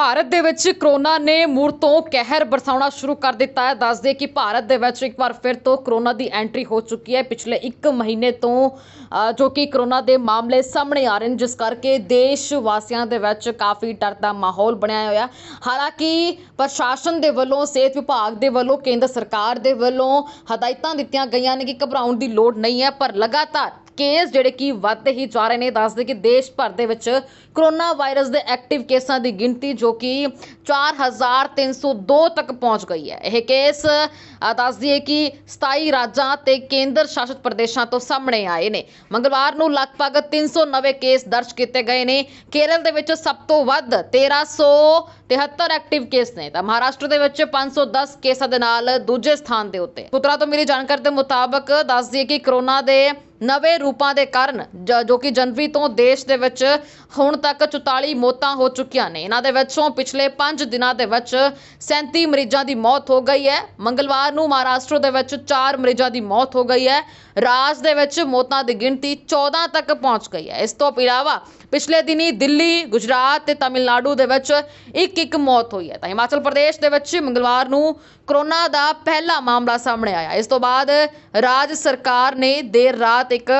ਭਾਰਤ ਦੇ ਵਿੱਚ ਕਰੋਨਾ ਨੇ ਮੁੜ ਤੋਂ ਕਹਿਰ ਬਰਸਾਉਣਾ ਸ਼ੁਰੂ ਕਰ ਦਿੱਤਾ ਹੈ। ਦੱਸਦੇ ਕਿ ਭਾਰਤ ਦੇ ਵਿੱਚ ਇੱਕ ਵਾਰ ਫਿਰ ਤੋਂ ਕਰੋਨਾ ਦੀ ਐਂਟਰੀ ਹੋ ਚੁੱਕੀ ਹੈ। ਪਿਛਲੇ 1 ਮਹੀਨੇ ਤੋਂ ਜੋ ਕਿ ਕਰੋਨਾ ਦੇ ਮਾਮਲੇ ਸਾਹਮਣੇ ਆ ਰਹੇ ਨੇ, ਜਿਸ ਕਰਕੇ ਦੇਸ਼ ਵਾਸੀਆਂ ਦੇ ਵਿੱਚ ਕਾਫੀ ਡਰ ਦਾ ਮਾਹੌਲ ਬਣਿਆ ਹੋਇਆ। ਹਾਲਾਂਕਿ ਪ੍ਰਸ਼ਾਸਨ ਦੇ ਵੱਲੋਂ, ਸਿਹਤ ਵਿਭਾਗ ਦੇ ਵੱਲੋਂ, ਕੇਂਦਰ ਸਰਕਾਰ ਦੇ ਵੱਲੋਂ ਹਦਾਇਤਾਂ ਦਿੱਤੀਆਂ ਗਈਆਂ ਨੇ ਕਿ ਘਬਰਾਉਣ ਦੀ ਲੋੜ ਨਹੀਂ ਹੈ, ਪਰ ਲਗਾਤਾਰ ਕੇਸ ਜਿਹੜੇ ਕਿ ਵੱਧਦੇ ਹੀ ਜਾ ਰਹੇ ਨੇ ਦੱਸਦੇ ਕਿ ਦੇਸ਼ ਭਰ ਦੇ ਵਿੱਚ ਕੋਰੋਨਾ ਵਾਇਰਸ ਦੇ ਐਕਟਿਵ ਕੇਸਾਂ ਦੀ ਗਿਣਤੀ ਜੋ ਕਿ 4302 ਤੱਕ ਪਹੁੰਚ ਗਈ ਹੈ। ਇਹ ਕੇਸ ਅ, ਦੱਸਦੀ ਕਿ 27 ਰਾਜਾਂ ਤੇ ਕੇਂਦਰ ਸ਼ਾਸਿਤ ਪ੍ਰਦੇਸ਼ਾਂ ਤੋਂ ਸਾਹਮਣੇ ਆਏ ਨੇ। ਮੰਗਲਵਾਰ ਨੂੰ ਲਗਭਗ 390 ਕੇਸ ਦਰਜ ਕੀਤੇ ਗਏ ਨੇ। ਕੇਰਲ ਦੇ ਵਿੱਚ ਸਭ ਤੋਂ ਵੱਧ 1373 ਐਕਟਿਵ ਕੇਸ ਨੇ ਤਾਂ ਮਹਾਰਾਸ਼ਟਰ ਦੇ ਵਿੱਚ 510 ਕੇਸਾਂ ਦੇ ਨਾਲ ਦੂਜੇ ਸਥਾਨ ਦੇ ਉੱਤੇ। ਸੂਤਰਾਂ ਤੋਂ ਮਿਲੀ ਜਾਣਕਾਰੀ ਦੇ ਮੁਤਾਬਕ ਦੱਸਦੀ ਹੈ ਕਿ ਕਰੋਨਾ ਦੇ ਨਵੇਂ ਰੂਪਾਂ ਦੇ ਕਾਰਨ ਜ- ਜੋ ਕਿ ਜਨਵਰੀ ਤੋਂ ਦੇਸ਼ ਦੇ ਵਿੱਚ ਹੁਣ ਤੱਕ 44 ਮੌਤਾਂ ਹੋ ਚੁੱਕੀਆਂ ਨੇ। ਇਹਨਾਂ ਦੇ ਵਿੱਚੋਂ ਪਿਛਲੇ 5 ਦਿਨਾਂ ਦੇ ਵਿੱਚ 37 ਮਰੀਜ਼ਾਂ ਦੀ ਮੌਤ ਹੋ ਗਈ ਹੈ। ਮੰਗਲਵਾਰ ਨੂੰ ਮਹਾਰਾਸ਼ਟਰ ਦੇ ਵਿੱਚ 4 ਮਰੀਜ਼ਾਂ ਦੀ ਮੌਤ ਹੋ ਗਈ ਹੈ। ਰਾਜ ਦੇ ਵਿੱਚ ਮੌਤਾਂ ਦੀ ਗਿਣਤੀ 14 ਤੱਕ ਪਹੁੰਚ ਗਈ ਹੈ। ਇਸ ਤੋਂ ਇਲਾਵਾ ਪਿਛਲੇ ਦਿਨੀ ਦਿੱਲੀ, ਗੁਜਰਾਤ ਤੇ ਤਾਮਿਲਨਾਡੂ ਦੇ ਵਿੱਚ ਇੱਕ ਇੱਕ ਮੌਤ ਹੋਈ ਹੈ। ਤਾਂ ਹਿਮਾਚਲ ਪ੍ਰਦੇਸ਼ ਦੇ ਵਿੱਚ ਮੰਗਲਵਾਰ ਨੂੰ ਕਰੋਨਾ ਦਾ ਪਹਿਲਾ ਮਾਮਲਾ ਸਾਹਮਣੇ ਆਇਆ। ਇਸ ਤੋਂ ਬਾਅਦ ਰਾਜ ਸਰਕਾਰ ਨੇ ਦੇਰ ਰਾਤ ਇੱਕ